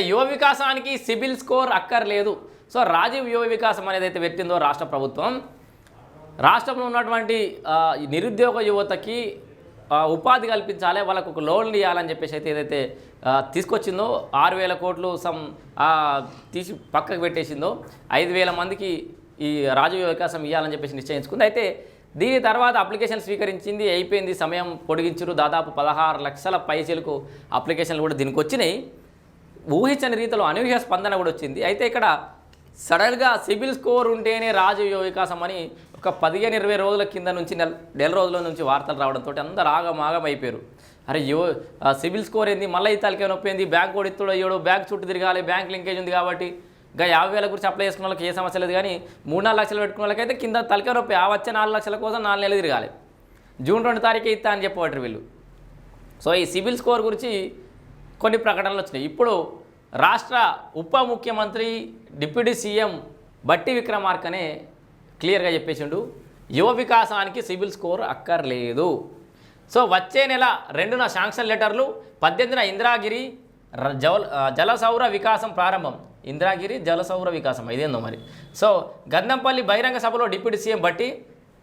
యువ వికాసానికి CIBIL score అక్కర్లేదు. సో రాజీవ్ యువ వికాసం అనేది అయితే పెట్టిందో రాష్ట్ర ప్రభుత్వం. రాష్ట్రంలో ఉన్నటువంటి నిరుద్యోగ యువతకి ఉపాధి కల్పించాలి వాళ్ళకు ఒక లోన్లు ఇవ్వాలని చెప్పేసి అయితే ఏదైతే తీసుకొచ్చిందో ఆరు వేల కోట్లు సమ్ తీసి పక్కకు పెట్టేసిందో ఐదు వేల మందికి ఈ రాజీవ్ వికాసం ఇవ్వాలని చెప్పేసి నిశ్చయించుకుంది. అయితే దీని తర్వాత అప్లికేషన్ స్వీకరించింది అయిపోయింది సమయం పొడిగించారు దాదాపు పదహారు లక్షల పైసలకు అప్లికేషన్లు కూడా దీనికి వచ్చినాయి. ఊహించని రీతిలో అనూహ్య స్పందన కూడా వచ్చింది. అయితే ఇక్కడ సడన్గా సిబిల్ స్కోర్ ఉంటేనే రాజు వికాసం అని ఒక పదిహేను ఇరవై రోజుల కింద నుంచి నెల నెల రోజుల నుంచి వార్తలు రావడంతో అందరు ఆగమాగం అయిపోయారు. అరే యో సిబిల్ స్కోర్ ఏంది? మళ్ళీ ఈ తలకే నొప్పి ఏంది? బ్యాంక్ కూడా అయ్యాడు బ్యాంక్ చుట్టూ తిరగాలి బ్యాంక్ లింకేజ్ ఉంది కాబట్టి ఇంకా యాభై వేల గురించి అప్లై చేసుకున్న వాళ్ళకి ఏ సమస్య లేదు కానీ మూడు నాలుగు లక్షలు పెట్టుకున్న వాళ్ళకైతే కింద తలకే నొప్పి ఆ వచ్చే నాలుగు లక్షల కోసం నాలుగు నెలలు తిరగాలి. జూన్ రెండు తారీఖే ఇస్తా అని చెప్పబట్టారు వీళ్ళు. సో ఈ సిబిల్ స్కోర్ గురించి కొన్ని ప్రకటనలు వచ్చినాయి. ఇప్పుడు రాష్ట్ర ఉప ముఖ్యమంత్రి డిప్యూటీ సీఎం బట్టి విక్రమార్కనే క్లియర్గా చెప్పేసిండు. యువ వికాసానికి సిబిల్ స్కోర్ అక్కర్లేదు. సో వచ్చే నెల రెండున శాంక్షన్ లెటర్లు పద్దెనిమిదిన ఇందిరాగిరి జల జలసౌర వికాసం ప్రారంభం. ఇందిరాగిరి జలసౌర వికాసం ఇదేందో మరి. సో గంధంపల్లి బహిరంగ సభలో డిప్యూటీ సీఎం బట్టి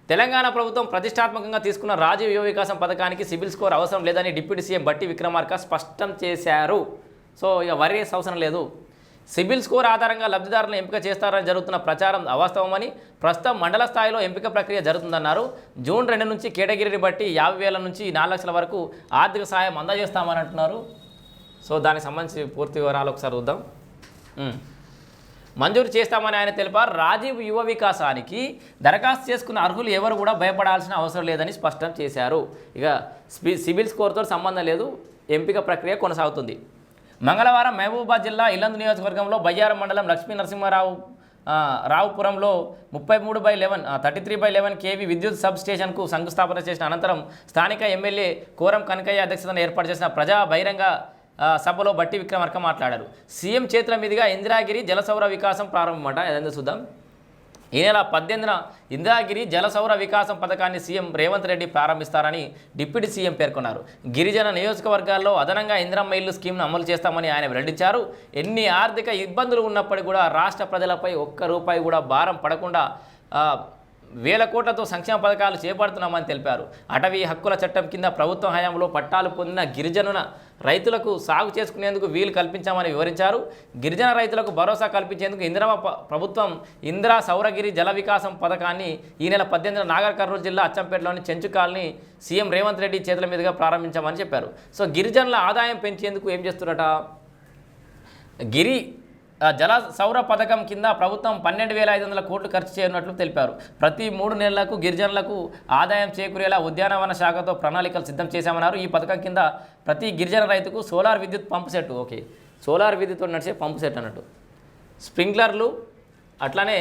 తెలంగాణ ప్రభుత్వం ప్రతిష్టాత్మకంగా తీసుకున్న రాజీవ్ యువ వికాసం పథకానికి సిబిల్ స్కోర్ అవసరం లేదని డిప్యూటీ సీఎం బట్టి విక్రమార్క స్పష్టం చేశారు. సో ఇక వరి అవసరం లేదు. సిబిల్ స్కోర్ ఆధారంగా లబ్ధిదారులను ఎంపిక చేస్తారని జరుగుతున్న ప్రచారం అవాస్తవమని ప్రస్తుతం మండల స్థాయిలో ఎంపిక ప్రక్రియ జరుగుతుందన్నారు. జూన్ రెండు నుంచి కేటగిరీని బట్టి యాభై వేల నుంచి నాలుగు లక్షల వరకు ఆర్థిక సహాయం అందజేస్తామని అంటున్నారు. సో దానికి సంబంధించి పూర్తి వివరాలు ఒకసారి చూద్దాం. మంజూరు చేస్తామని ఆయన తెలిపారు. రాజీవ్ యువ వికాసానికి దరఖాస్తు చేసుకున్న అర్హులు ఎవరు కూడా భయపడాల్సిన అవసరం లేదని స్పష్టం చేశారు. ఇక స్పి సిబిల్ స్కోర్తో సంబంధం లేదు. ఎంపిక ప్రక్రియ కొనసాగుతుంది. మంగళవారం మహబూబాబాద్ జిల్లా ఇల్లందు నియోజకవర్గంలో బయ్యారం మండలం లక్ష్మీ నరసింహారావు రావుపురంలో ముప్పై మూడు by eleven thirty three by eleven KV విద్యుత్ సబ్ స్టేషన్కు శంకుస్థాపన చేసిన అనంతరం స్థానిక ఎమ్మెల్యే కోరం కనకయ్య అధ్యక్షతన ఏర్పాటు చేసిన ప్రజా బహిరంగ సభలో బట్టి విక్రమార్క మాట్లాడారు. సీఎం చేతుల మీదుగా ఇందిరాగిరి జలసౌర వికాసం ప్రారంభమట. ఏదైనా చూద్దాం. ఈ నెల పద్దెనిమిదిన ఇందిరాగిరి జలసౌర వికాసం పథకాన్ని సీఎం రేవంత్ రెడ్డి ప్రారంభిస్తారని డిప్యూటీ సీఎం పేర్కొన్నారు. గిరిజన నియోజకవర్గాల్లో అదనంగా ఇందిరమ్మ ఇల్లు స్కీమ్ను అమలు చేస్తామని ఆయన వెల్లడించారు. ఎన్ని ఆర్థిక ఇబ్బందులు ఉన్నప్పటికీ కూడా రాష్ట్ర ప్రజలపై ఒక్క రూపాయి కూడా భారం పడకుండా వేల కోట్లతో సంక్షేమ పథకాలు చేపడుతున్నామని తెలిపారు. అటవీ హక్కుల చట్టం కింద ప్రభుత్వ హయాంలో పట్టాలు పొందిన గిరిజనుల రైతులకు సాగు చేసుకునేందుకు వీలు కల్పించామని వివరించారు. గిరిజన రైతులకు భరోసా కల్పించేందుకు ఇందిరా ప్రభుత్వం ఇందిరా సౌరగిరి జల వికాసం పథకాన్ని ఈ నెల పద్దెనిమిదిన నాగర్ కర్నూలు జిల్లా అచ్చంపేటలోని చెంచు కాలనీ సీఎం రేవంత్ రెడ్డి చేతుల మీదుగా ప్రారంభించామని చెప్పారు. సో గిరిజనుల ఆదాయం పెంచేందుకు ఏం చేస్తున్నట గిరి జల సౌర పథకం కింద ప్రభుత్వం పన్నెండు వేల ఐదు వందల కోట్లు ఖర్చు చేయనున్నట్లు తెలిపారు. ప్రతి మూడు నెలలకు గిరిజనులకు ఆదాయం చేకూరేలా ఉద్యానవన శాఖతో ప్రణాళికలు సిద్ధం చేశామన్నారు. ఈ పథకం కింద ప్రతి గిరిజన రైతుకు సోలార్ విద్యుత్ పంపు సెట్ ఓకే. సోలార్ విద్యుత్ నడిచే పంపు సెట్ అన్నట్టు. స్ప్రింక్లర్లు అట్లానే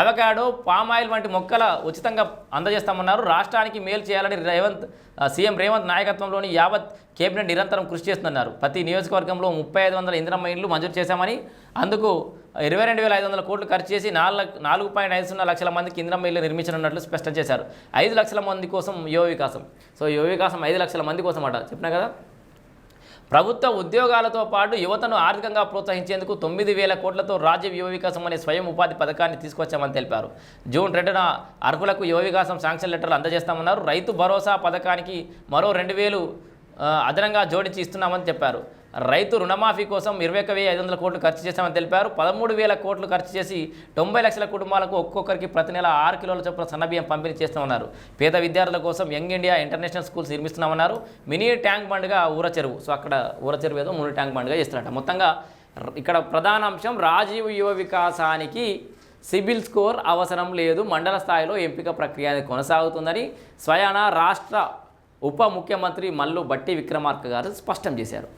అవకాడో పామ్ ఆయిల్ వంటి మొక్కల ఉచితంగా అందజేస్తామన్నారు. రాష్ట్రానికి మేలు చేయాలని రేవంత్ సీఎం రేవంత్ నాయకత్వంలోని యావత్ కేబినెట్ నిరంతరం కృషి చేస్తున్నారు. ప్రతి నియోజకవర్గంలో ముప్పై ఐదు వందల ఇంధనమ్మ ఇండ్లు మంజూరు చేశామని అందుకు ఇరవై రెండు వేల ఐదు వందల కోట్లు ఖర్చు చేసి నాలుగు నాలుగు పాయింట్ ఐదు సున్నా లక్షల మందికి ఇంద్రమ్మ ఇల్లు నిర్మించనున్నట్లు స్పష్టం చేశారు. ఐదు లక్షల మంది కోసం యువ వికాసం. సో యువ వికాసం ఐదు లక్షల మంది కోసం అట. చెప్పినా కదా? ప్రభుత్వ ఉద్యోగాలతో పాటు యువతను ఆర్థికంగా ప్రోత్సహించేందుకు తొమ్మిది వేల కోట్లతో రాజ్య యువ వికాసం అనే స్వయం ఉపాధి పథకాన్ని తీసుకొచ్చామని తెలిపారు. జూన్ రెండున అర్హులకు యువ వికాసం శాంక్షన్ లెటర్లు అందజేస్తామన్నారు. రైతు భరోసా పథకానికి మరో రెండు వేలు అదనంగా జోడించి ఇస్తున్నామని చెప్పారు. రైతు రుణమాఫీ కోసం ఇరవై ఒక వెయ్యి ఐదు వందల కోట్లు ఖర్చు చేశామని తెలిపారు. పదమూడు వేల కోట్లు ఖర్చు చేసి తొంభై లక్షల కుటుంబాలకు ఒక్కొక్కరికి ప్రతి నెల ఆరు కిలోల చొప్పున సన్నబియ్యం పంపిణీ చేస్తామన్నారు పేద విద్యార్థుల కోసం యంగ్ ఇండియా ఇంటర్నేషనల్ స్కూల్స్ నిర్మిస్తున్నామన్నారు. మినీ ట్యాంక్ బండ్గా ఊర చెరువు. సో అక్కడ ఊర చెరువు ఏదో మూడు ట్యాంక్ బండ్గా చేస్తున్నారట. మొత్తంగా ఇక్కడ ప్రధాన అంశం రాజీవ్ యువ వికాసానికి సిబిల్ స్కోర్ అవసరం లేదు. మండల స్థాయిలో ఎంపిక ప్రక్రియ కొనసాగుతుందని స్వయాన రాష్ట్ర ఉప ముఖ్యమంత్రి మల్లు బట్టి విక్రమార్క గారు స్పష్టం చేశారు.